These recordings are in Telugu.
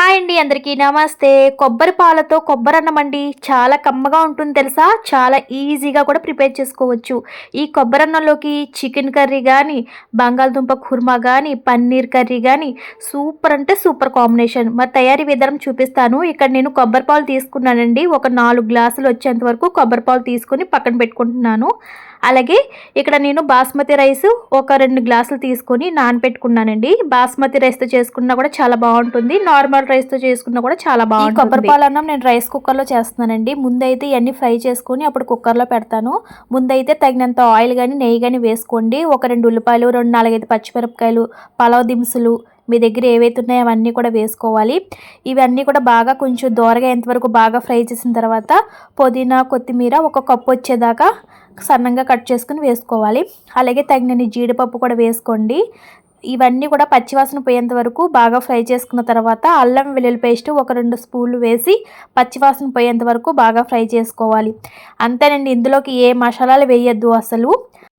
హాయ్ అండి అందరికీ నమస్తే. కొబ్బరి పాలతో కొబ్బరి అన్నం అండి చాలా కమ్మగా ఉంటుంది తెలుసా? చాలా ఈజీగా కూడా ప్రిపేర్ చేసుకోవచ్చు. ఈ కొబ్బరి అన్నంలోకి చికెన్ కర్రీ కానీ బంగాళదుంప కుర్మా కానీ పన్నీర్ కర్రీ కానీ సూపర్ అంటే సూపర్ కాంబినేషన్. మరి తయారీ విధానం చూపిస్తాను. ఇక్కడ నేను కొబ్బరి పాలు తీసుకున్నానండి. ఒక నాలుగు గ్లాసులు వచ్చేంత వరకు కొబ్బరి పాలు తీసుకొని పక్కన పెట్టుకుంటున్నాను. అలాగే ఇక్కడ నేను బాస్మతి రైస్ ఒక రెండు గ్లాసులు తీసుకొని నానబెట్టుకున్నానండి. బాస్మతి రైస్తో చేసుకున్నా కూడా చాలా బాగుంటుంది. నార్మల్ రైస్తో చేసుకున్నా కూడా చాలా బాగుంటుంది. కొబ్బరి పాలు అన్నం నేను రైస్ కుక్కర్లో చేస్తున్నానండి. ముందైతే ఇవన్నీ ఫ్రై చేసుకొని అప్పుడు కుక్కర్లో పెడతాను. ముందైతే తగినంత ఆయిల్ కానీ నెయ్యి కానీ వేసుకోండి. ఒక రెండు ఉల్లిపాయలు రెండు నాలుగైదు పచ్చిమిరపకాయలు పలావ్ దినుసులు మీ దగ్గర ఏవైతే ఉన్నాయో అవన్నీ కూడా వేసుకోవాలి. ఇవన్నీ కూడా బాగా కొంచెం దోరగా ఎంతవరకు బాగా ఫ్రై చేసిన తర్వాత పుదీనా కొత్తిమీర ఒక కప్పు వచ్చేదాకా సన్నంగా కట్ చేసుకుని వేసుకోవాలి. అలాగే తగినన్ని జీడిపప్పు కూడా వేసుకోండి. ఇవన్నీ కూడా పచ్చివాసన పోయేంత వరకు బాగా ఫ్రై చేసుకున్న తర్వాత అల్లం వెల్లుల్లి పేస్ట్ ఒక రెండు స్పూన్లు వేసి పచ్చివాసన పోయేంత వరకు బాగా ఫ్రై చేసుకోవాలి. అంతేనండి ఇందులోకి ఏ మసాలాలు వేయద్దు అసలు.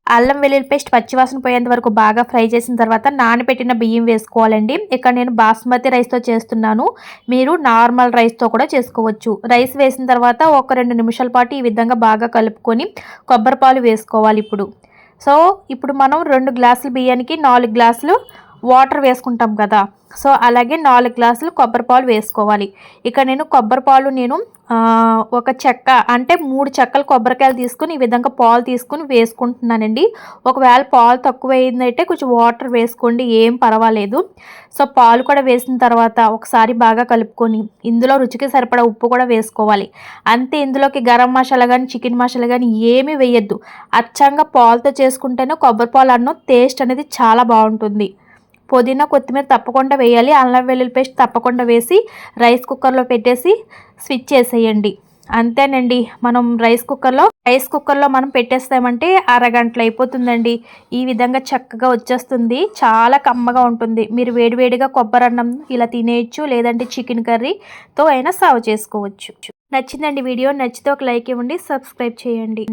అల్లం వెల్లుల్లి పేస్ట్ పచ్చివాసన పోయేంత వరకు బాగా ఫ్రై చేసిన తర్వాత నానబెట్టిన బియ్యం వేసుకోవాలండి. ఇక్కడ నేను బాస్మతి రైస్తో చేస్తున్నాను. మీరు నార్మల్ రైస్తో కూడా చేసుకోవచ్చు. రైస్ వేసిన తర్వాత ఒక రెండు నిమిషాల పాటు ఈ విధంగా బాగా కలుపుకొని కొబ్బరి పాలు వేసుకోవాలి ఇప్పుడు. సో ఇప్పుడు మనం రెండు గ్లాసులు బియ్యానికి నాలుగు గ్లాసులు వాటర్ వేసుకుంటాం కదా. సో అలాగే నాలుగు గ్లాసులు కొబ్బరి పాలు వేసుకోవాలి. ఇక్కడ నేను కొబ్బరి పాలు నేను ఒక చెక్క అంటే మూడు చెక్కలు కొబ్బరికాయలు తీసుకుని ఈ విధంగా పాలు తీసుకుని వేసుకుంటున్నానండి. ఒకవేళ పాలు తక్కువ అయిందంటే కొంచెం వాటర్ వేసుకోండి ఏం పర్వాలేదు. సో పాలు కూడా వేసిన తర్వాత ఒకసారి బాగా కలుపుకొని ఇందులో రుచికి సరిపడా ఉప్పు కూడా వేసుకోవాలి. అంతే ఇందులోకి గరం మసాలా కానీ చికెన్ మసాలా కానీ ఏమీ వేయద్దు. అచ్చంగా పాలతో చేసుకుంటేనే కొబ్బరి పాలు అన్నం టేస్ట్ అనేది చాలా బాగుంటుంది. పుదీనా కొత్తిమీర తప్పకుండా వేయాలి. అల్లం వెల్లుల్లి పేస్ట్ తప్పకుండా వేసి రైస్ కుక్కర్లో పెట్టేసి స్విచ్ చేసేయండి. అంతేనండి. మనం రైస్ కుక్కర్లో రైస్ కుక్కర్లో మనం పెట్టేస్తామంటే అరగంటలు అయిపోతుందండి ఈ విధంగా చక్కగా వచ్చేస్తుంది. చాలా కమ్మగా ఉంటుంది. మీరు వేడివేడిగా కొబ్బరి అన్నం ఇలా తినేయచ్చు లేదంటే చికెన్ కర్రీతో అయినా సర్వ్ చేసుకోవచ్చు. నచ్చిందండి వీడియో నచ్చితే ఒక లైక్ ఇవ్వండి. సబ్స్క్రైబ్ చేయండి.